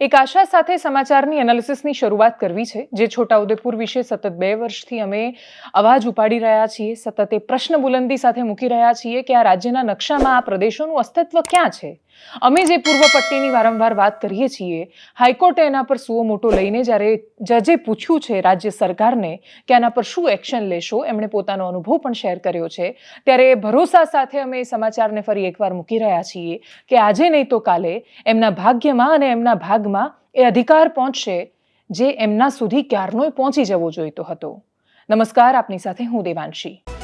એક આશા સાથે સમાચારની એનાલિસિસની શરૂઆત કરવી છે. જે છોટાઉદેપુર વિશે સતત બે વર્ષથી અમે અવાજ ઉપાડી રહ્યા છીએ, સતત એ પ્રશ્ન બુલંદી સાથે મૂકી રહ્યા છીએ કે આ રાજ્યના નકશામાં આ પ્રદેશોનું અસ્તિત્વ ક્યાં છે? અમે જે પૂર્વ પટ્ટીની વારંવાર વાત કરીએ છીએ, હાઈકોર્ટે એના પર સુઓ મોટો લઈને જ્યારે જજે પૂછ્યું છે રાજ્ય સરકારને કે આના પર શું એક્શન લેશો, એમણે પોતાનો અનુભવ પણ શેર કર્યો છે. ત્યારે ભરોસા સાથે અમે એ સમાચારને ફરી એકવાર મૂકી રહ્યા છીએ કે આજે નહીં તો કાલે એમના ભાગ્યમાં અને એમના ભાગમાં એ અધિકાર પહોંચશે જે એમના સુધી ક્યારનોય પહોંચી જવો જોઈતો હતો. નમસ્કાર, આપની સાથે હું દેવાંશી.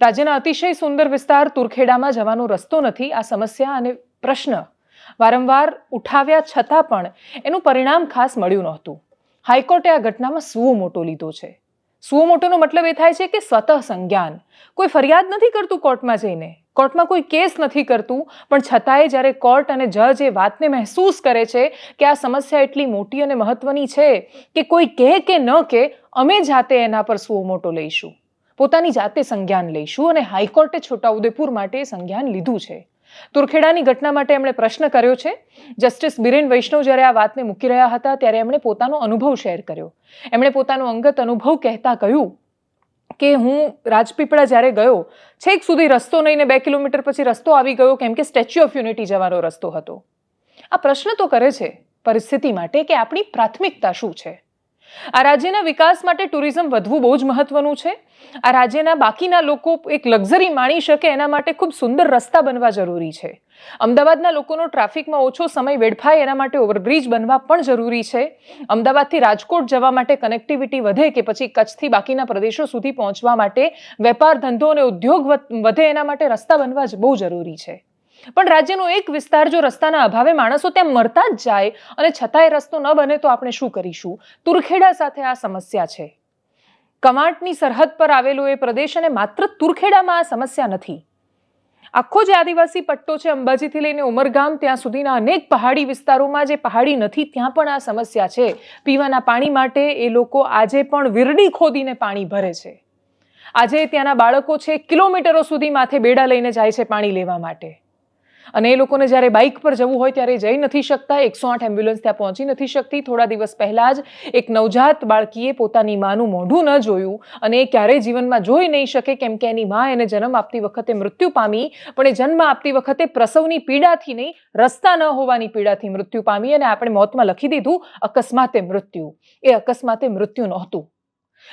રાજ્યના અતિશય સુંદર વિસ્તાર તુરખેડામાં જવાનો રસ્તો નથી, આ સમસ્યા અને પ્રશ્ન વારંવાર ઉઠાવ્યા છતાં પણ એનું પરિણામ ખાસ મળ્યું નહોતું. હાઈકોર્ટે આ ઘટનામાં સુઓ મોટો લીધો છે. સુઓ મોટોનો મતલબ એ થાય છે કે સ્વતઃ સંજ્ઞાન. કોઈ ફરિયાદ નથી કરતું કોર્ટમાં જઈને. કોર્ટમાં કોઈ કેસ નથી કરતું, પણ છતાંય જ્યારે કોર્ટ અને જજ એ વાતને મહેસૂસ કરે છે કે આ સમસ્યા એટલી મોટી અને મહત્વની છે કે કોઈ કહે કે ન કે અમે જાતે એના પર સુઓ મોટો લઈશું. પોતાની જાતે સંજ્ઞાન લઈશું અને હાઈકોર્ટે છોટાઉદેપુર માટે સંજ્ઞાન લીધું છે. તુરખેડાની ઘટના માટે એમણે પ્રશ્ન કર્યો છે. જસ્ટિસ બિરેન વૈષ્ણવ જ્યારે આ વાતને મૂકી રહ્યા હતા ત્યારે એમણે પોતાનો અનુભવ શેર કર્યો. એમણે પોતાનો અંગત અનુભવ કહેતા કહ્યું કે હું રાજપીપળા જ્યારે ગયો, છેક સુધી રસ્તો નહીં બે કિલોમીટર પછી રસ્તો આવી ગયો કેમ કે સ્ટેચ્યુ ઓફ યુનિટી જવાનો રસ્તો હતો. આ પ્રશ્ન તો કરે છે પરિસ્થિતિ માટે કે આપણી પ્રાથમિકતા શું છે? આ રાજ્યના વિકાસ માટે ટુરિઝમ વધવું બહુ જ મહત્વનું છે. આ રાજ્યના બાકીના લોકો એક લક્ઝરી માણી શકે એના માટે ખૂબ સુંદર રસ્તા બનવા જરૂરી છે. અમદાવાદના લોકોનો ટ્રાફિકમાં ઓછો સમય વેડફાય એના માટે ઓવરબ્રિજ બનવા પણ જરૂરી છે. અમદાવાદથી રાજકોટ જવા માટે કનેક્ટિવિટી વધે કે પછી કચ્છથી બાકીના પ્રદેશો સુધી પહોંચવા માટે વેપાર ધંધો અને ઉદ્યોગ વધે એના માટે રસ્તા બનવા જ બહુ જરૂરી છે. પણ રાજ્યનો એક વિસ્તાર જો રસ્તાના અભાવે માણસો ત્યાં મરતા જ જાય અને છતાંય રસ્તો ન બને તો આપણે શું કરીશું? તુરખેડા સાથે આ સમસ્યા છે. કવાંટની સરહદ પર આવેલો એ પ્રદેશ અને માત્ર તુરખેડામાં આ સમસ્યા નથી. આખો જે આદિવાસી પટ્ટો છે અંબાજીથી લઈને ઉમરગામ ત્યાં સુધીના અનેક પહાડી વિસ્તારોમાં જે પહાડી નથી, ત્યાં પણ આ સમસ્યા છે. પીવાના પાણી માટે એ લોકો આજે પણ વીરડી ખોદીને પાણી ભરે છે. આજે ત્યાંના બાળકો છે કિલોમીટરો સુધી માથે બેડા લઈને જાય છે પાણી લેવા માટે. અને એ લોકોને જ્યારે બાઇક પર જવું હોય ત્યારે જઈ નથી શકતા, એકસો આઠ એમ્બ્યુલન્સ ત્યાં પહોંચી નથી શકતી. થોડા દિવસ પહેલાં જ એક નવજાત બાળકીએ પોતાની માનું મોઢું ન જોયું અને એ ક્યારેય જીવનમાં જોઈ નહીં શકે કેમ કે એની મા એને જન્મ આપતી વખતે મૃત્યુ પામી, પણ એ જન્મ આપતી વખતે પ્રસવની પીડાથી નહીં, રસ્તા ન હોવાની પીડાથી મૃત્યુ પામી અને આપણે મોતમાં લખી દીધું, અકસ્માતે મૃત્યુ. એ અકસ્માતે મૃત્યુ નહોતું.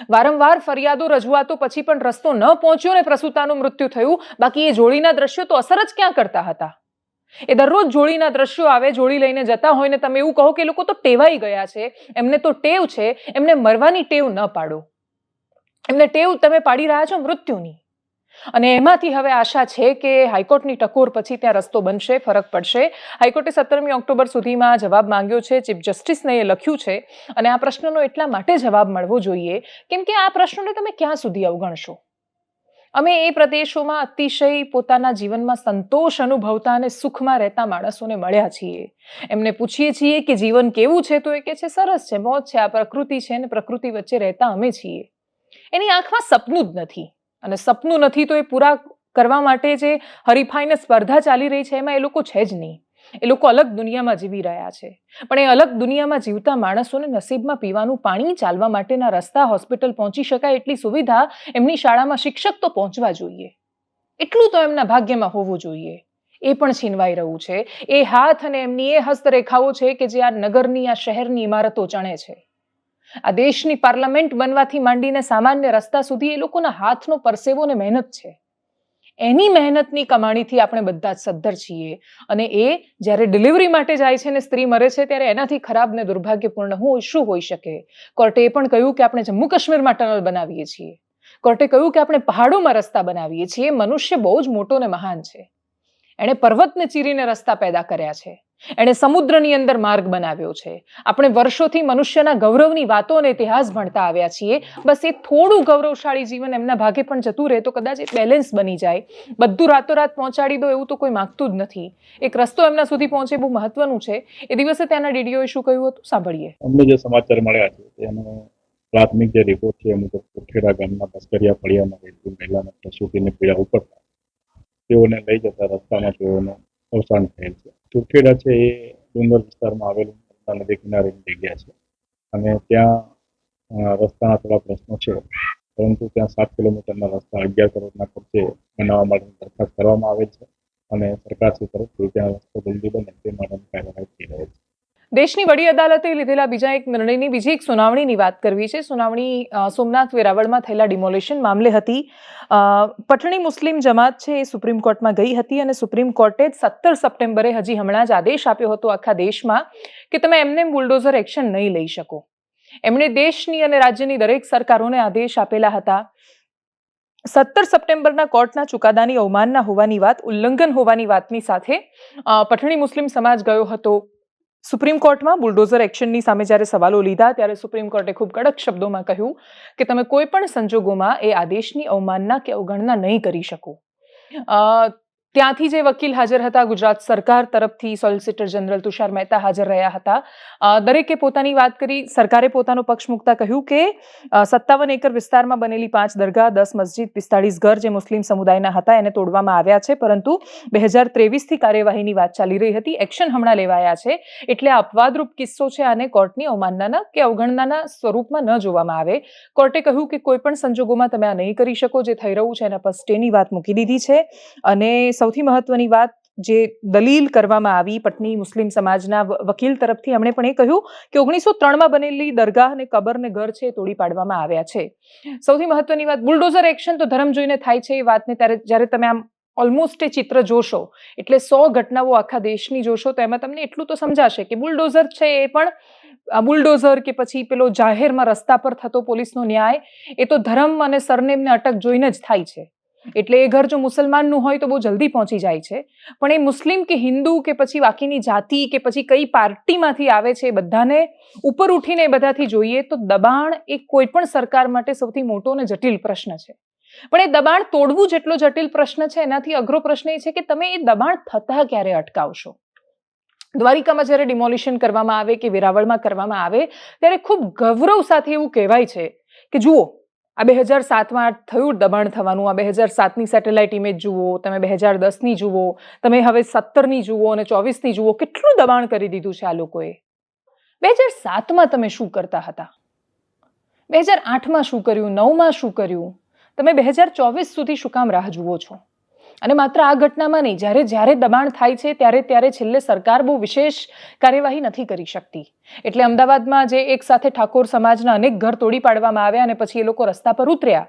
વારંવાર ફરિયાદો, રજૂઆતો પછી પણ રસ્તો ન પહોંચ્યો ને પ્રસૂતાનું મૃત્યુ થયું. બાકી એ જોડીના દ્રશ્યો તો અસર જ ક્યાં કરતા હતા? એ દરરોજ જોડીના દ્રશ્યો આવે, જોડી લઈને જતા હોય ને તમે એવું કહો કે એ લોકો તો ટેવાઈ ગયા છે. એમને તો ટેવ છે. એમને મરવાની ટેવ ન પાડો. એમને ટેવ તમે પાડી રહ્યા છો મૃત્યુની. અને એમાંથી હવે આશા છે કે હાઈકોર્ટની ટકોર પછી ત્યાં રસ્તો બનશે, ફરક પડશે. હાઈકોર્ટે સત્તરમી ઓક્ટોબર સુધીમાં જવાબ માંગ્યો છે. ચીફ જસ્ટિસને એ લખ્યું છે. અને આ પ્રશ્નનો એટલા માટે જવાબ મળવો જોઈએ. કેમ કે આ પ્રશ્નોને તમે ક્યાં સુધી અવગણશો? અમે એ પ્રદેશોમાં અતિશય પોતાના જીવનમાં સંતોષ અનુભવતા અને સુખમાં રહેતા માણસોને મળ્યા છીએ. એમને પૂછીએ છીએ કે જીવન કેવું છે તો એ કે છે, સરસ છે, મોજ છે, આ પ્રકૃતિ છે અને પ્રકૃતિ વચ્ચે રહેતા અમે છીએ. એની આંખમાં સપનું જ નથી અને સપનું નથી તો એ પૂરા કરવા માટે જે હરીફાઈને સ્પર્ધા ચાલી રહી છે, એમાં એ લોકો છે જ નહીં. એ લોકો અલગ દુનિયામાં જીવી રહ્યા છે. પણ એ અલગ દુનિયામાં જીવતા માણસોને નસીબમાં પીવાનું પાણી ચાલવા માટેના રસ્તા હોસ્પિટલ પહોંચી શકાય એટલી સુવિધા એમની શાળામાં શિક્ષક તો પહોંચવા જોઈએ. એટલું તો એમના ભાગ્યમાં હોવું જોઈએ. એ પણ છીનવાઈ રહ્યું છે. એ હાથ અને એમની એ હસ્તરેખાઓ છે કે જે આ નગરની, આ શહેરની ઇમારતો ચણે છે. આ દેશની પાર્લામેન્ટ બનવાથી માંડીને સામાન્ય રસ્તા સુધી એ લોકોના હાથનો પરસેવો ને મહેનત છે. એની મહેનતની કમાણીથી આપણે બધા જ સદ્ધર છીએ. અને એ જ્યારે ડિલિવરી માટે જાય છે ને સ્ત્રી મરે છે ત્યારે એનાથી ખરાબ ને દુર્ભાગ્યપૂર્ણ હું શું હોઈ શકે? કોર્ટે એ પણ કહ્યું કે આપણે જમ્મુ કાશ્મીરમાં ટનલ બનાવીએ છીએ. કોર્ટે કહ્યું કે આપણે પહાડોમાં રસ્તા બનાવીએ છીએ. મનુષ્ય બહુ જ મોટો ને મહાન છે. એણે પર્વતને ચીરીને રસ્તા પેદા કર્યા છે. એણે સમુદ્રની અંદર માર્ગ બનાવ્યો છે. આપણે વર્ષોથી મનુષ્યના ગૌરવની વાતો અને ઇતિહાસ ભણતા આવ્યા છીએ. બસ એ થોડું ગૌરવશાળી જીવન એમના ભાગે પણ જતું રહે તો કદાચ એ બેલેન્સ બની જાય. બધું રાતોરાત પહોંચાડી દો એવું તો કોઈ માગતું જ નથી. એક રસ્તો એમના સુધી પહોંચે બહુ મહત્વનું છે. એ દિવસે ત્યાંના ડીડીઓએ શું કહ્યું હતું? સાંભળીએ. અમને જે સમાચાર મળ્યા છે તેનો પ્રાથમિક જે રિપોર્ટ છે એ મુજબ ગામના બસ્કરિયા ફળિયામાં રહેતી મહિલાને પ્રસૂતિને પીડા ઉપડતા તેઓને લઈ જતા રસ્તામાં તેઓનું અવસાન થયેલ છે. તુરખેડા છે એ ડુંગર વિસ્તારમાં આવેલું નદી કિનારેની જગ્યા છે. અને ત્યાં રસ્તાના થોડા પ્રશ્નો છે. પરંતુ ત્યાં સાત કિલોમીટરના રસ્તા અગિયાર કરોડના ખર્ચે બનાવવા માટેની દરખાસ્ત કરવામાં આવે છે. અને સરકારશ્રી તરફથી ત્યાં રસ્તો જલ્દી બને તે માટેની કાર્યવાહી થઈ રહી છે. દેશની વડી અદાલતે લીધેલા બીજા એક નિર્ણયની બીજી એક સુનાવણીની વાત કરવી છે. સુનાવણી સોમનાથ વેરાવળમાં થયેલા ડિમોલેશન મામલે હતી. પટણી મુસ્લિમ જમાત છે એ સુપ્રીમ કોર્ટમાં ગઈ હતી અને સુપ્રીમ કોર્ટે જ સત્તર સપ્ટેમ્બરે હજી હમણાં જ આદેશ આપ્યો હતો આખા દેશમાં કે તમે એમને બુલડોઝર એક્શન નહીં લઈ શકો. એમણે દેશની અને રાજ્યની દરેક સરકારોને આદેશ આપેલા હતા. સત્તર સપ્ટેમ્બરના કોર્ટના ચુકાદાની અવમાનના હોવાની વાત, ઉલ્લંઘન હોવાની વાતની સાથે પઠણી મુસ્લિમ સમાજ ગયો હતો. સુપ્રીમ કોર્ટમાં બુલડોઝર એક્શનની સામે જ્યારે સવાલો લીધા ત્યારે સુપ્રીમ કોર્ટે ખૂબ કડક શબ્દોમાં કહ્યું કે તમે કોઈ પણ સંજોગોમાં એ આદેશની અવમાનના કે અવગણના નહીં કરી શકો. ત્યાંથી જે વકીલ હાજર હતા, ગુજરાત સરકાર તરફથી સોલિસિટર જનરલ તુષાર મહેતા હાજર રહ્યા હતા. દરેકે પોતાની વાત કરી. સરકારે પોતાનો પક્ષ મૂકતા કહ્યું કે સત્તાવન એકર વિસ્તારમાં બનેલી પાંચ દરગાહ, દસ મસ્જિદ, પિસ્તાળીસ ઘર જે મુસ્લિમ સમુદાયના હતા, એને તોડવામાં આવ્યા છે. પરંતુ બે હજાર ત્રેવીસથી કાર્યવાહીની વાત ચાલી રહી હતી. એક્શન હમણાં લેવાયા છે. એટલે અપવાદરૂપ કિસ્સો છે આને કોર્ટની અવમાનનાના કે અવગણનાના સ્વરૂપમાં ન જોવામાં આવે. કોર્ટે કહ્યું કે કોઈ પણ સંજોગોમાં તમે આ નહીં કરી શકો. જે થઈ રહ્યું છે, એના પર સ્ટેની વાત મૂકી દીધી છે. અને સૌથી મહત્વની વાત જે દલીલ કરવામાં આવી પટની મુસ્લિમ સમાજના વકીલ તરફથી એમણે પણ એ કહ્યું કે ઓગણીસો ત્રણમાં બનેલી દરગાહ અને કબરને ઘર છે તોડી પાડવામાં આવ્યા છે. સૌથી મહત્વની વાત, બુલડોઝર એક્શન તો ધર્મ જોઈને થાય છે એ વાતને ત્યારે જ્યારે તમે આમ ઓલમોસ્ટ એ ચિત્ર જોશો, એટલે સો ઘટનાઓ આખા દેશની જોશો તો એમાં તમને એટલું તો સમજાશે કે બુલડોઝર છે એ પણ બુલડોઝર કે પછી પેલો જાહેરમાં રસ્તા પર થતો પોલીસનો ન્યાય, એ તો ધર્મ અને સરનેમને અટક જોઈને જ થાય છે. એટલે એ ઘર જો મુસલમાનનું હોય તો બહુ જલ્દી પહોંચી જાય છે. પણ એ મુસ્લિમ કે હિન્દુ કે પછી બાકીની જાતિ કે પછી કઈ પાર્ટીમાંથી આવે છે એ બધાને ઉપર ઉઠીને બધાથી જોઈએ તો દબાણ એ કોઈ પણ સરકાર માટે સૌથી મોટો અને જટિલ પ્રશ્ન છે. પણ એ દબાણ તોડવું જેટલો જટિલ પ્રશ્ન છે, એનાથી અઘરો પ્રશ્ન એ છે કે તમે એ દબાણ થતા ક્યારે અટકાવશો? દ્વારિકામાં જ્યારે ડિમોલિશન કરવામાં આવે કે વેરાવળમાં કરવામાં આવે, ત્યારે ખૂબ ગૌરવ સાથે એવું કહેવાય છે કે જુઓ આ બે હજાર સાતમાં થયું દબાણ થવાનું. આ બે હજાર સાતની સેટેલાઇટ ઇમેજ જુઓ, તમે બે હજાર દસની જુઓ, તમે હવે સત્તરની જુઓ અને ચોવીસની જુઓ, કેટલું દબાણ કરી દીધું છે આ લોકોએ? બે હજાર સાતમાં તમે શું કરતા હતા? બે હજાર આઠમાં શું કર્યું? નવમાં શું કર્યું? તમે બે હજાર ચોવીસ સુધી શું કામ રાહ જુઓ છો? અને માત્ર આ ઘટનામાં નહીં, જ્યારે જ્યારે દબાણ થાય છે, ત્યારે ત્યારે છેલ્લે સરકાર બહુ વિશેષ કાર્યવાહી નથી કરી શકતી. એટલે અમદાવાદમાં જે એક સાથે ઠાકોર સમાજના અનેક ઘર તોડી પાડવામાં આવ્યા અને પછી એ લોકો રસ્તા પર ઉતર્યા.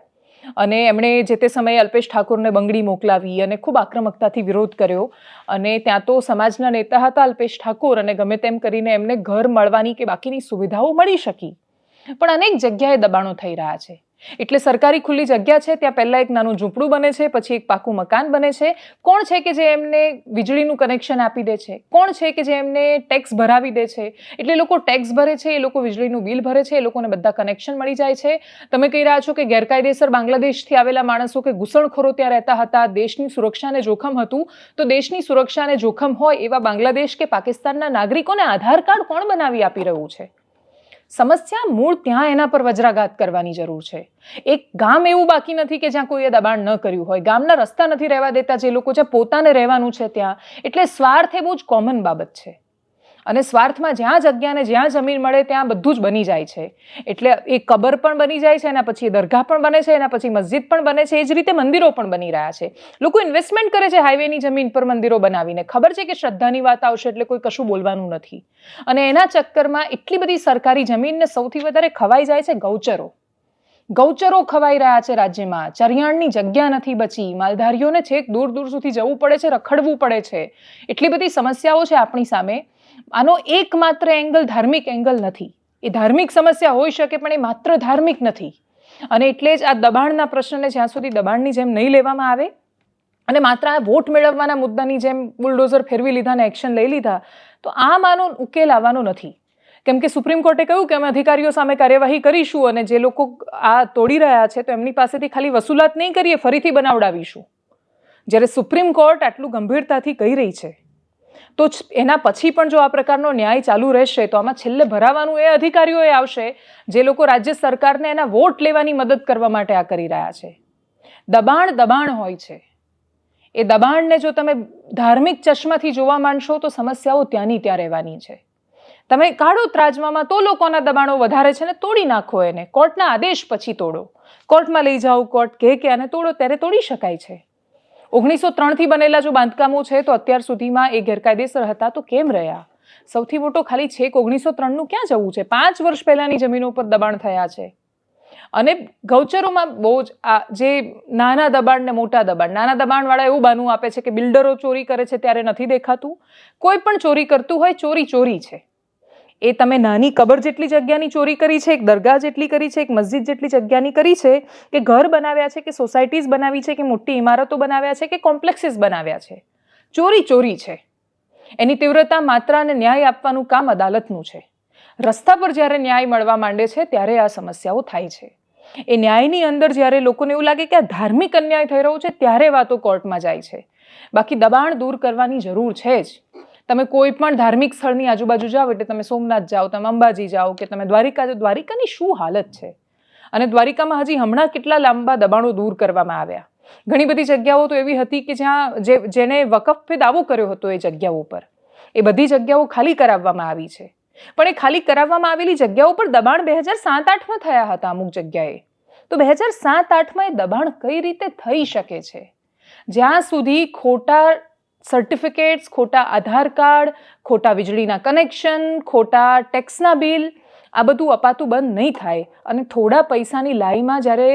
અને એમણે જે તે સમયે અલ્પેશ ઠાકોરને બંગડી મોકલાવી અને ખૂબ આક્રમકતાથી વિરોધ કર્યો. અને ત્યાં તો સમાજના નેતા હતા અલ્પેશ ઠાકોર અને ગમે તેમ કરીને એમને ઘર મળવાની કે બાકીની સુવિધાઓ મળી શકી. પણ અનેક જગ્યાએ દબાણો થઈ રહ્યા છે. એટલે સરકારી ખુલ્લી જગ્યા છે, ત્યાં પહેલાં એક નાનું ઝૂંપડું બને છે, પછી એક પાકું મકાન બને છે. કોણ છે કે જે એમને વીજળીનું કનેક્શન આપી દે છે? કોણ છે કે જે એમને ટેક્સ ભરાવી દે છે? એટલે લોકો ટેક્સ ભરે છે, એ લોકો વીજળીનું બિલ ભરે છે, એ લોકોને બધા કનેક્શન મળી જાય છે. તમે કહી રહ્યા છો કે ગેરકાયદેસર બાંગ્લાદેશથી આવેલા માણસો કે ઘૂસણખોરો ત્યાં રહેતા હતા, દેશની સુરક્ષાને જોખમ હતું. તો દેશની સુરક્ષાને જોખમ હોય એવા બાંગ્લાદેશ કે પાકિસ્તાનના નાગરિકોને આધાર કાર્ડ કોણ બનાવી આપી રહ્યું છે? સમસ્યા મૂળ ત્યાં એના પર વજ્રાઘાત કરવાની જરૂર છે. એક ગામ એવું બાકી નથી કે જ્યાં કોઈએ દબાણ ન કર્યું હોય. ગામના રસ્તા નથી રહેવા દેતા જે લોકો છે પોતાને રહેવાનું છે ત્યાં. એટલે સ્વાર્થ એ બહુ જ કોમન બાબત છે. અને સ્વાર્થમાં જ્યાં જગ્યાને જ્યાં જમીન મળે ત્યાં બધું જ બની જાય છે. એટલે એ કબર પણ બની જાય છે, એના પછી દરગાહ પણ બને છે, એના પછી મસ્જિદ પણ બને છે, એ જ રીતે મંદિરો પણ બની રહ્યા છે. લોકો ઇન્વેસ્ટમેન્ટ કરે છે હાઈવેની જમીન પર મંદિરો બનાવીને. ખબર છે કે શ્રદ્ધાની વાત આવશે એટલે કોઈ કશું બોલવાનું નથી. અને એના ચક્કરમાં એટલી બધી સરકારી જમીનને સૌથી વધારે ખવાઈ જાય છે ગૌચરો. ગૌચરો ખવાઈ રહ્યા છે રાજ્યમાં. ચરિયાણની જગ્યા નથી બચી. માલધારીઓને છેક દૂર દૂર સુધી જવું પડે છે, રખડવું પડે છે. એટલી બધી સમસ્યાઓ છે આપણી સામે. આનો એકમાત્ર એંગલ ધાર્મિક એંગલ નથી. એ ધાર્મિક સમસ્યા હોઈ શકે પણ એ માત્ર ધાર્મિક નથી. અને એટલે જ આ દબાણના પ્રશ્નને જ્યાં સુધી દબાણની જેમ નહીં લેવામાં આવે અને માત્ર આ વોટ મેળવવાના મુદ્દાની જેમ બુલડોઝર ફેરવી લીધા અને એક્શન લઈ લીધા, તો આમ માનો ઉકેલ આવવાનો નથી. કેમ કે સુપ્રીમ કોર્ટે કહ્યું કે અમે અધિકારીઓ સામે કાર્યવાહી કરીશું અને જે લોકો આ તોડી રહ્યા છે તો એમની પાસેથી ખાલી વસૂલાત નહીં કરીએ, ફરીથી બનાવડાવીશું. જ્યારે સુપ્રીમ કોર્ટ આટલું ગંભીરતાથી કહી રહી છે તો એના પછી પણ જો આ પ્રકારનો ન્યાય ચાલુ રહેશે, તો આમાં છેલ્લે ભરાવાનું એ અધિકારીઓએ આવશે, જે લોકો રાજ્ય સરકારને એના વોટ લેવાની મદદ કરવા માટે આ કરી રહ્યા છે. દબાણ દબાણ હોય છે. એ દબાણને જો તમે ધાર્મિક ચશ્માથી જોવા માંડશો, તો સમસ્યાઓ ત્યાંની ત્યાં રહેવાની છે. તમે કાઢો ત્રાજવામાં તો લોકોના દબાણો વધારે છે ને તોડી નાખો એને. કોર્ટના આદેશ પછી તોડો. કોર્ટમાં લઈ જાઓ, કોર્ટ કહે કે આને તોડો, ત્યારે તોડી શકાય છે. ઓગણીસો ત્રણથી બનેલા જો બાંધકામો છે, તો અત્યાર સુધીમાં એ ગેરકાયદેસર હતા, તો કેમ રહ્યા? સૌથી મોટો ખાલી છેક ઓગણીસો ત્રણનું ક્યાં જવું છે? પાંચ વર્ષ પહેલાંની જમીનો ઉપર દબાણ થયા છે. અને ગૌચરોમાં બહુ જ આ જે નાના દબાણ ને મોટા દબાણ, નાના દબાણવાળા એવું બાનું આપે છે કે બિલ્ડરો ચોરી કરે છે ત્યારે નથી દેખાતું. કોઈ પણ ચોરી કરતું હોય, ચોરી ચોરી છે. એ તમે નાની કબર જેટલી જગ્યાની ચોરી કરી છે, એક દરગાહ જેટલી કરી છે, એક મસ્જિદ જેટલી જગ્યાની કરી છે, કે ઘર બનાવ્યા છે, કે સોસાયટીઝ બનાવી છે, કે મોટી ઇમારતો બનાવ્યા છે, કે કોમ્પ્લેક્સીસ બનાવ્યા છે. ચોરી ચોરી છે. એની તીવ્રતા, માત્ર અને ન્યાય આપવાનું કામ અદાલતનું છે. રસ્તા પર જ્યારે ન્યાય મળવા માંડે છે, ત્યારે આ સમસ્યાઓ થાય છે. એ ન્યાયની અંદર જ્યારે લોકોને એવું લાગે કે આ ધાર્મિક અન્યાય થઈ રહ્યો છે, ત્યારે વાતો કોર્ટમાં જાય છે. બાકી દબાણ દૂર કરવાની જરૂર છે જ. તમે કોઈ પણ ધાર્મિક સ્થળની આજુબાજુ જાઓ એટલે તમે સોમનાથ જાઓ, તમે અંબાજી જાઓ કે તમે દ્વારિકા જાઓ, દ્વારિકાની શું હાલત છે? અને દ્વારિકામાં હજી હમણાં કેટલા લાંબા દબાણો દૂર કરવામાં આવ્યા? ઘણી બધી જગ્યાઓ તો એવી હતી કે જ્યાં જે, જેને વકફે દાવો કર્યો હતો એ જગ્યાઓ પર. એ બધી જગ્યાઓ ખાલી કરાવવામાં આવી છે. પણ એ ખાલી કરાવવામાં આવેલી જગ્યાઓ પર દબાણ બે હજાર સાત આઠમાં થયા હતા અમુક જગ્યાએ. તો બે હજાર સાત આઠમાં એ દબાણ કઈ રીતે થઈ શકે છે? જ્યાં સુધી ખોટા સર્ટિફિકેટ્સ ખોટા આધાર કાર્ડ, ખોટા વીજળીના કનેક્શન ખોટા ટેક્સના બિલ આ બધું અપાતું બંધ નહીં થાય. અને થોડા પૈસાની લાઈમાં જ્યારે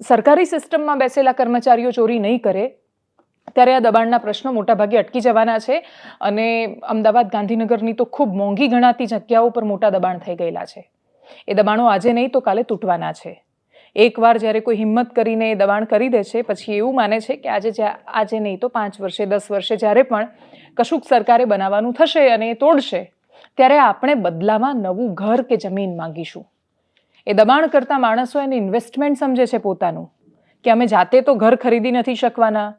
સરકારી સિસ્ટમમાં બેસેલા કર્મચારીઓ ચોરી નહીં કરે, ત્યારે આ દબાણના પ્રશ્નો મોટાભાગે અટકી જવાના છે અને અમદાવાદ ગાંધીનગરની તો ખૂબ મોંઘી ગણાતી જગ્યાઓ પર મોટા દબાણ થઈ ગયેલા છે. એ દબાણો આજે નહીં તો કાલે તૂટવાના છે. એકવાર જ્યારે કોઈ હિંમત કરીને એ દબાણ કરી દે છે, પછી એવું માને છે કે આજે આજે નહીં તો પાંચ વર્ષે, દસ વર્ષે જ્યારે પણ કશુંક સરકારે બનાવવાનું થશે અને એ તોડશે, ત્યારે આપણે બદલામાં નવું ઘર કે જમીન માંગીશું. એ દબાણ કરતા માણસો એને ઇન્વેસ્ટમેન્ટ સમજે છે પોતાનું, કે અમે જાતે તો ઘર ખરીદી નથી શકવાના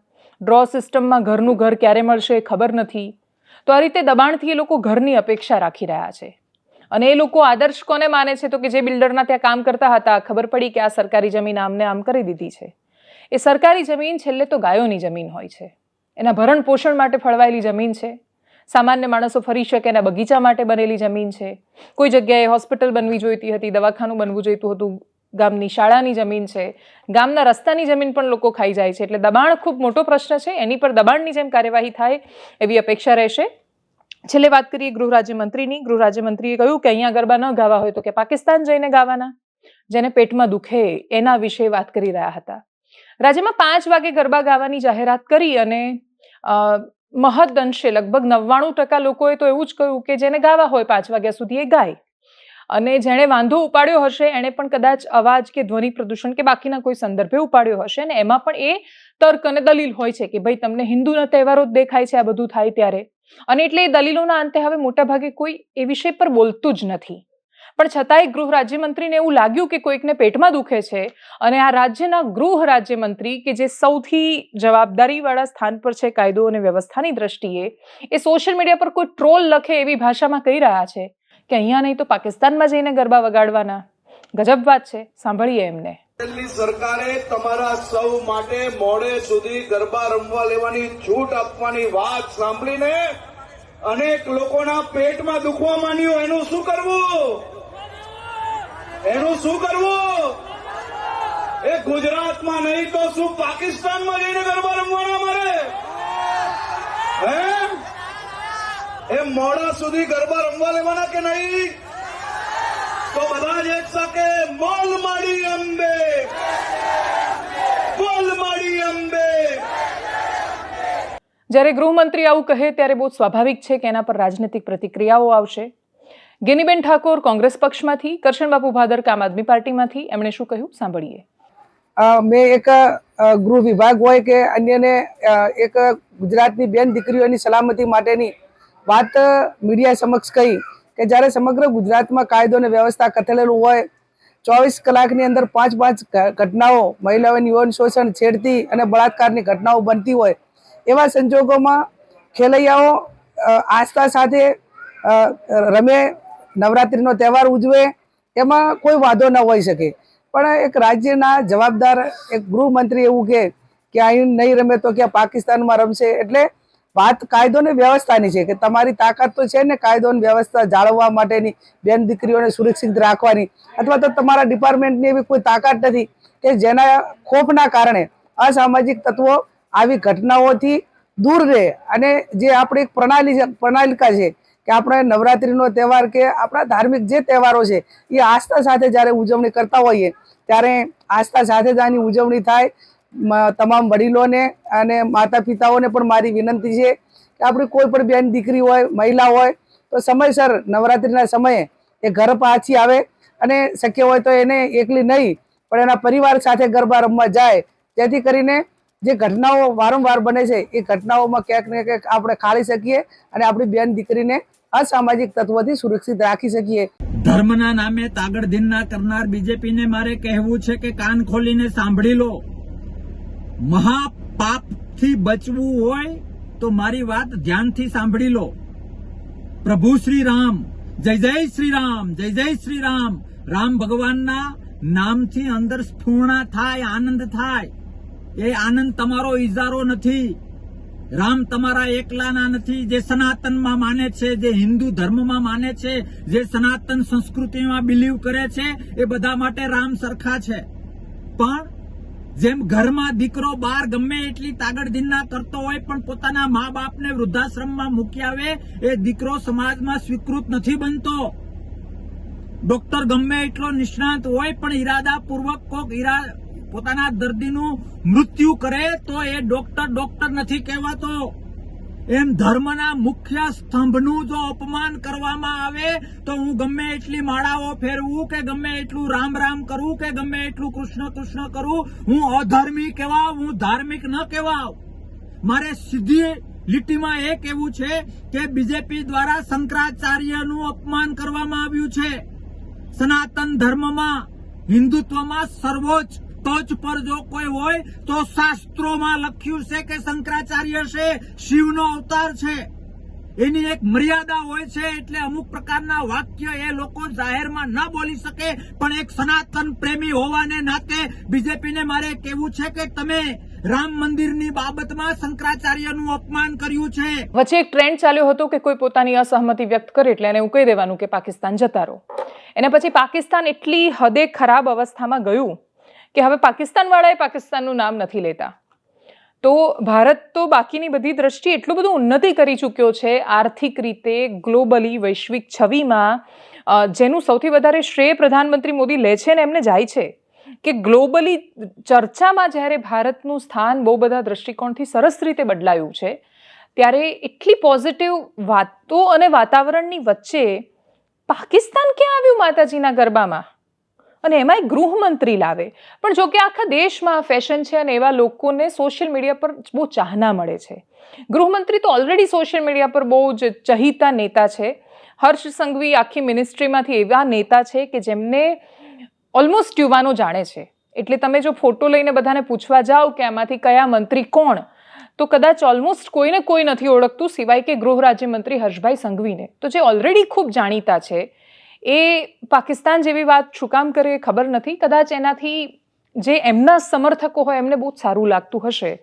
ડ્રો સિસ્ટમમાં ઘરનું ઘર ક્યારે મળશે ખબર નથી. તો આ રીતે દબાણથી એ લોકો ઘરની અપેક્ષા રાખી રહ્યા છે. અને એ લોકો આદર્શ કોને માને છે? તો કે જે બિલ્ડરના ત્યાં કામ કરતા હતા, ખબર પડી કે આ સરકારી જમીન આમને આમ કરી દીધી છે. એ સરકારી જમીન છેલ્લે તો ગાયોની જમીન હોય છે. એના ભરણ પોષણ માટે ફળવાયેલી જમીન છે. સામાન્ય માણસો ફરી શકે એના બગીચા માટે બનેલી જમીન છે. કોઈ જગ્યાએ હોસ્પિટલ બનવી જોઈતી હતી, દવાખાનું બનવું જોઈતું હતું, ગામની શાળાની જમીન છે. ગામના રસ્તાની જમીન પણ લોકો ખાઈ જાય છે. એટલે દબાણ ખૂબ મોટો પ્રશ્ન છે. એની પર દબાણની જેમ કાર્યવાહી થાય એવી અપેક્ષા રહેશે. છેલ્લે વાત કરીએ ગૃહ રાજ્યમંત્રીની. ગૃહ રાજ્યમંત્રીએ કહ્યું કે અહીંયા ગરબા ન ગાવા હોય તો કે પાકિસ્તાન જઈને ગાવાના. જેને પેટમાં દુખે એના વિશે વાત કરી રહ્યા હતા. રાજ્યમાં પાંચ વાગે ગરબા ગાવાની જાહેરાત કરી અને મહદ અંશે લગભગ નવ્વાણું ટકા લોકોએ તો એવું જ કહ્યું કે જેને ગાવા હોય પાંચ વાગ્યા સુધી એ ગાય. અને જેણે વાંધો ઉપાડ્યો હશે, એણે પણ કદાચ અવાજ કે ધ્વનિ પ્રદૂષણ કે બાકીના કોઈ સંદર્ભે ઉપાડ્યો હશે અને એમાં પણ એ તર્ક અને દલીલ હોય છે કે ભાઈ તમને હિન્દુના તહેવારો જ દેખાય છે, આ બધું થાય ત્યારે. અને એટલે એ દલીલોના અંતે હવે મોટાભાગે કોઈ એ વિષય પર બોલતું જ નથી. પણ છતાંય ગૃહ રાજ્યમંત્રીને એવું લાગ્યું કે કોઈકને પેટમાં દુખે છે અને આ રાજ્યના ગૃહ રાજ્યમંત્રી કે જે સૌથી જવાબદારીવાળા સ્થાન પર છે કાયદો અને વ્યવસ્થાની દ્રષ્ટિએ, એ સોશિયલ મીડિયા પર કોઈ ટ્રોલ લખે એવી ભાષામાં કહી રહ્યા છે કે અહીંયા નહીં તો પાકિસ્તાનમાં જઈને ગરબા વગાડવાના. ગજબ વાત છે, સાંભળીએ એમને. દિલ્હી સરકારે તમારા સૌ માટે મોડે સુધી ગરબા રમવા લેવાની છૂટ આપવાની વાત સાંભળીને અનેક લોકોના પેટમાં દુખવા માંડ્યું. એનું શું કરવું? એનું શું કરવું? એ ગુજરાતમાં નહીં તો શું પાકિસ્તાનમાં જઈને ગરબા રમવાના મારે? હે? મોડા સુધી ગરબા રમવા લેવાના કે નહીં? સાથે મારી અંબે. બોલ મારી અંબે. જ્યારે ગૃહમંત્રી આવું કહે ત્યારે બહુ સ્વાભાવિક છે કે એના પર રાજનીતિક પ્રતિક્રિયાઓ આવશે. ગેનીબેન ઠાકોર કોંગ્રેસ પક્ષમાંથી કરશનબાપુ ભાદરક આમ આદમી પાર્ટીમાંથી એમણે શું કહ્યું? સાંભળીએ. મેં એક ગૃહ વિભાગ હોય કે અન્યને એક ગુજરાતની બેન દીકરીઓની સલામતી માટેની વાત મીડિયા સમક્ષ કહી કે જ્યારે સમગ્ર ગુજરાતમાં કાયદો અને વ્યવસ્થા કથલેલું હોય ચોવીસ કલાકની અંદર પાંચ પાંચ ઘટનાઓ મહિલાઓની યૌન શોષણ છેડતી અને બળાત્કારની ઘટનાઓ બનતી હોય એવા સંજોગોમાં ખેલૈયાઓ આસ્થા સાથે રમે, નવરાત્રિનો તહેવાર ઉજવે, એમાં કોઈ વાંધો ન હોઈ શકે. પણ એક રાજ્યના જવાબદાર એક ગૃહમંત્રી એવું કહે કે અહીં નહીં રમે તો ક્યાં પાકિસ્તાનમાં રમશે? એટલે વાત કાયદો ને વ્યવસ્થાની છે કે તમારી તાકાત તો છે ને કાયદો અને વ્યવસ્થા જાળવવા માટેની બેન દીકરીઓને સુરક્ષિત રાખવાની અથવા તો તમારા ડિપાર્ટમેન્ટની એવી કોઈ તાકાત નથી કે જેના ખોફના કારણે અસામાજિક તત્વો આવી ઘટનાઓથી દૂર રહે. અને જે આપણી એક પ્રણાલી છે, પ્રણાલિકા છે કે આપણે નવરાત્રિનો તહેવાર કે આપણા ધાર્મિક જે તહેવારો છે, એ આસ્થા સાથે જ્યારે ઉજવણી કરતા હોઈએ, ત્યારે આસ્થા સાથે જ આની ઉજવણી થાય તમામ વડીલોને અને માતા પિતાઓને પણ મારી વિનંતી છે કે આપણી કોઈ પણ બેન દીકરી હોય, મહિલા હોય, તો સમયસર નવરાત્રિના સમયે એ ઘર પાછી આવે અને શક્ય હોય તો એને એકલી નહીં, પણ એના પરિવાર સાથે ગરબા રમવા જાય. જેથી કરીને જે ઘટનાઓ વારંવાર બને છે, એ ઘટનાઓમાં ક્યાંક ને ક્યાંક આપણે ખાળી શકીએ અને આપણી બેન દીકરીને અસામાજિક તત્વોથી સુરક્ષિત રાખી શકીએ. ધર્મના નામે તાગડ તાગડધીનના કરનાર બીજેપીને મારે કહેવું છે કે કાન ખોલીને સાંભળી લો. મહાપાપથી બચવું હોય તો મારી વાત ધ્યાનથી સાંભળી લો. પ્રભુ શ્રી રામ જય જય શ્રી રામ જય જય શ્રી રામ રામ ભગવાનના નામથી અંદર સ્ફૂર્ણા થાય, આનંદ થાય. એ આનંદ તમારો ઈજારો નથી. રામ તમારા એકલાના નથી, જે સનાતનમાં માને છે, જે હિન્દુ ધર્મમાં માને છે, જે સનાતન સંસ્કૃતિમાં બિલીવ કરે છે, એ બધા માટે રામ સરખા છે. પણ જેમ ઘરમાં દીકરો બાર ગમે એટલી તાગડધીના કરતો હોય, પણ પોતાના મા બાપને વૃદ્ધાશ્રમમાં મૂકી આવે, એ દીકરો સમાજમાં સ્વીકૃત નથી બનતો. ડોક્ટર ગમે એટલો નિષ્ણાંત હોય, પણ ઈરાદાપૂર્વક કોક ઈરા, પોતાના દર્દીનું મૃત્યુ કરે, તો એ ડોક્ટર ડોક્ટર નથી કહેવાતો. એમ ધર્મના મુખ્ય સ્તંભનું જો અપમાન કરવામાં આવે, તો હું ગમે એટલી માળાઓ ફેરવું કે ગમે એટલું રામ રામ કરું કે ગમે એટલું કૃષ્ણ કૃષ્ણ કરું, હું અધર્મી કહેવાવ, હું ધાર્મિક ન કહેવાવ. મારે સીધી લીટીમાં એ કહેવું છે કે બીજેપી દ્વારા શંકરાચાર્યનું અપમાન કરવામાં આવ્યું છે. સનાતન ધર્મમાં, હિન્દુત્વમાં સર્વોચ્ચ ટોચ પર જો કોઈ હોય, તો શાસ્ત્રોમાં લખ્યું છે કે શંકરાચાર્ય છે, શિવનો અવતાર છે. એની એક મર્યાદા હોય છે એટલે અમુક પ્રકારના વાક્ય એ લોકો જાહેરમાં ન બોલી શકે, પણ એક સનાતન પ્રેમી હોવાને નાતે બીજેપીને મારે કહેવું છે કે તમે રામ મંદિરની બાબતમાં શંકરાચાર્યનું અપમાન કર્યું છે. વચ્ચે એક ટ્રેન્ડ ચાલ્યો હતો કે કોઈ પોતાની અસહમતિ વ્યક્ત કરે એટલે એને એવું કહી દેવાનું કે પાકિસ્તાન જતા રહો. એના પછી પાકિસ્તાન એટલી હદે ખરાબ અવસ્થામાં ગયું કે હવે પાકિસ્તાનવાળાએ પાકિસ્તાનનું નામ નથી લેતા. તો ભારત તો બાકીની બધી દ્રષ્ટિએ એટલું બધું ઉન્નતિ કરી ચૂક્યો છે, આર્થિક રીતે ગ્લોબલી વૈશ્વિક છવિમાં જેનું સૌથી વધારે શ્રેય પ્રધાનમંત્રી મોદી લે છે ને એમને જાય છે, કે ગ્લોબલી ચર્ચામાં જ્યારે ભારતનું સ્થાન બહુ બધા દૃષ્ટિકોણથી સરસ રીતે બદલાયું છે, ત્યારે એટલી પોઝિટિવ વાતો અને વાતાવરણની વચ્ચે પાકિસ્તાન ક્યાં આવ્યું માતાજીના ગરબામાં? અને એમાંય ગૃહમંત્રી લાવે. પણ જો કે આખા દેશમાં ફેશન છે અને એવા લોકોને સોશિયલ મીડિયા પર બહુ ચાહના મળે છે. ગૃહમંત્રી તો ઓલરેડી સોશિયલ મીડિયા પર બહુ જ ચહિતા નેતા છે. હર્ષ સંઘવી આખી મિનિસ્ટ્રીમાંથી એવા નેતા છે કે જેમને ઓલમોસ્ટ યુવાનો જાણે છે. એટલે તમે જો ફોટો લઈને બધાને પૂછવા જાઓ કે આમાંથી કયા મંત્રી કોણ, તો કદાચ ઓલમોસ્ટ કોઈને કોઈ નથી ઓળખતું સિવાય કે ગૃહ રાજ્યમંત્રી હર્ષભાઈ સંઘવીને. તો જે ઓલરેડી ખૂબ જાણીતા છે એ પાકિસ્તાન જેવી વાત શું કામ કરે ખબર નથી. કદાચ એનાથી જે એમના સમર્થકો હોય એમને બહુ સારું લાગતું હશે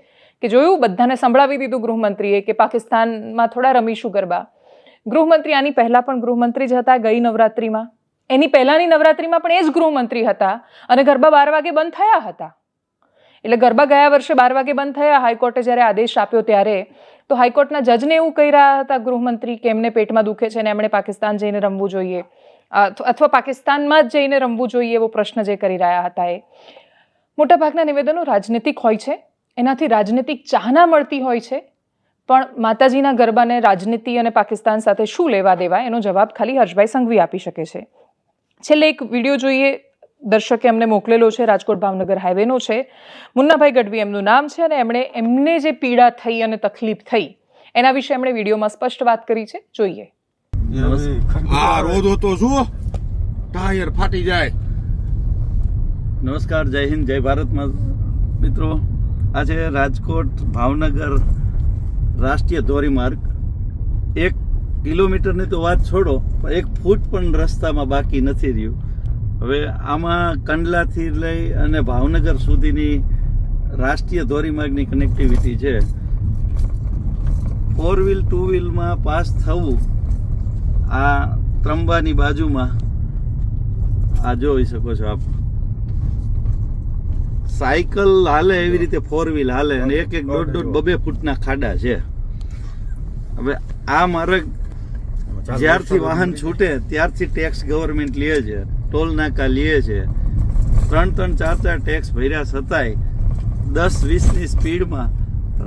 કે જોયું, બધાને સંભળાવી દીધું ગૃહમંત્રીએ કે પાકિસ્તાનમાં થોડા રમીશું ગરબા. ગૃહમંત્રી આની પહેલાં પણ ગૃહમંત્રી જ હતા ગઈ નવરાત્રિમાં. એની પહેલાંની નવરાત્રિમાં પણ એ જ ગૃહમંત્રી હતા અને ગરબા બાર વાગે બંધ થયા હતા. એટલે ગરબા ગયા વર્ષે બાર વાગે બંધ થયા, હાઈકોર્ટે જ્યારે આદેશ આપ્યો ત્યારે, તો હાઈકોર્ટના જજને એવું કહી રહ્યા હતા ગૃહમંત્રી કે એમને પેટમાં દુખે છે ને એમણે પાકિસ્તાન જઈને રમવું જોઈએ. અથવા પાકિસ્તાનમાં જ જઈને રમવું જોઈએ એવો પ્રશ્ન જે કરી રહ્યા હતા એ. મોટાભાગના નિવેદનો રાજનીતિક હોય છે, એનાથી રાજનીતિક ચાહના મળતી હોય છે, પણ માતાજીના ગરબાને રાજનીતિ અને પાકિસ્તાન સાથે શું લેવા દેવા એનો જવાબ ખાલી હર્ષભાઈ સંઘવી આપી શકે છે. છેલ્લે એક વીડિયો જોઈએ, દર્શકે અમને મોકલેલો છે, રાજકોટ ભાવનગર હાઈવેનો છે. મુન્નાભાઈ ગઢવી એમનું નામ છે અને એમણે એમને જે પીડા થઈ અને તકલીફ થઈ, એના વિશે એમણે વિડીયોમાં સ્પષ્ટ વાત કરી છે. જોઈએ. આ રોજ હતો શું ટાયર ફાટી જાય. નમસ્કાર જય હિન્દ જય ભારતમાં મિત્રો આજે રાજકોટ ભાવનગર રાષ્ટ્રીય ધોરીમાર્ગ એક કિલોમીટરની તો વાત છોડો પણ એક ફૂટ પણ રસ્તામાં બાકી નથી રહ્યું. હવે આમાં કંડલાથી લઈ અને ભાવનગર સુધીની રાષ્ટ્રીય ધોરીમાર્ગની કનેક્ટિવિટી છે. ફોર વ્હીલ ટુ વ્હીલમાં પાસ થવું આ ત્રંબાની બાજુમાં આ જોઈ શકો છો આપ. સાયકલ હાલે એવી રીતે ફોર વ્હીલ હાલે અને એક એક દોઢ દોઢ બબે ફૂટના ખાડા છે. હવે આ માર્ગ જ્યારથી વાહન છૂટે ત્યારથી ટેક્સ ગવર્મેન્ટ લે છે, ટોલ નાકા લે છે. ત્રણ ત્રણ ચાર ચાર ટેક્સ ભર્યા છતાંય દસ વીસની સ્પીડમાં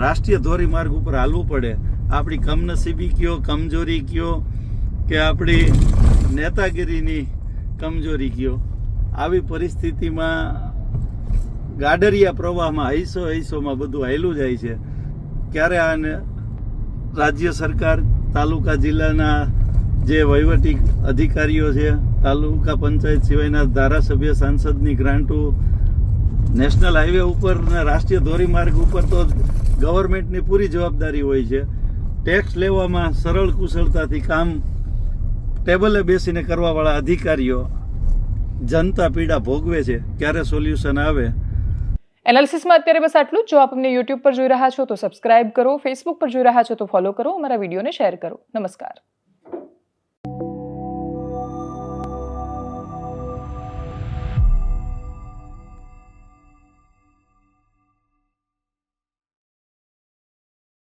રાષ્ટ્રીય ધોરીમાર્ગ ઉપર હાલવું પડે. આપણી કમનસીબી કયો, કમજોરી કયો કે આપણી નેતાગીરીની કમજોરી ગયો. આવી પરિસ્થિતિમાં ગાડરિયા પ્રવાહમાં હૈસો હૈસોમાં બધું હાયલું જાય છે. ક્યારે આને રાજ્ય સરકાર, તાલુકા જિલ્લાના જે વહીવટી અધિકારીઓ છે, તાલુકા પંચાયત સિવાયના ધારાસભ્ય, સાંસદની ગ્રાન્ટો, નેશનલ હાઈવે ઉપર ને રાષ્ટ્રીય ધોરીમાર્ગ ઉપર તો ગવર્મેન્ટની પૂરી જવાબદારી હોય છે. ટેક્સ લેવામાં સરળ કુશળતાથી કામ ટેબલે બેસીને કરવાવાળા અધિકારીઓ જનતા પીડા ભોગવે છે, ક્યારે સોલ્યુશન આવે? એનાલિસિસમાં અત્યારે બસ આટલું જો. આપ અમને યુટ્યુબ પર જોઈ રહ્યા છો તો સબસ્ક્રાઇબ કરો, ફેસબુક પર જોઈ રહ્યા છો તો ફોલો કરો, અમારા વિડીયોને શેર કરો. નમસ્કાર.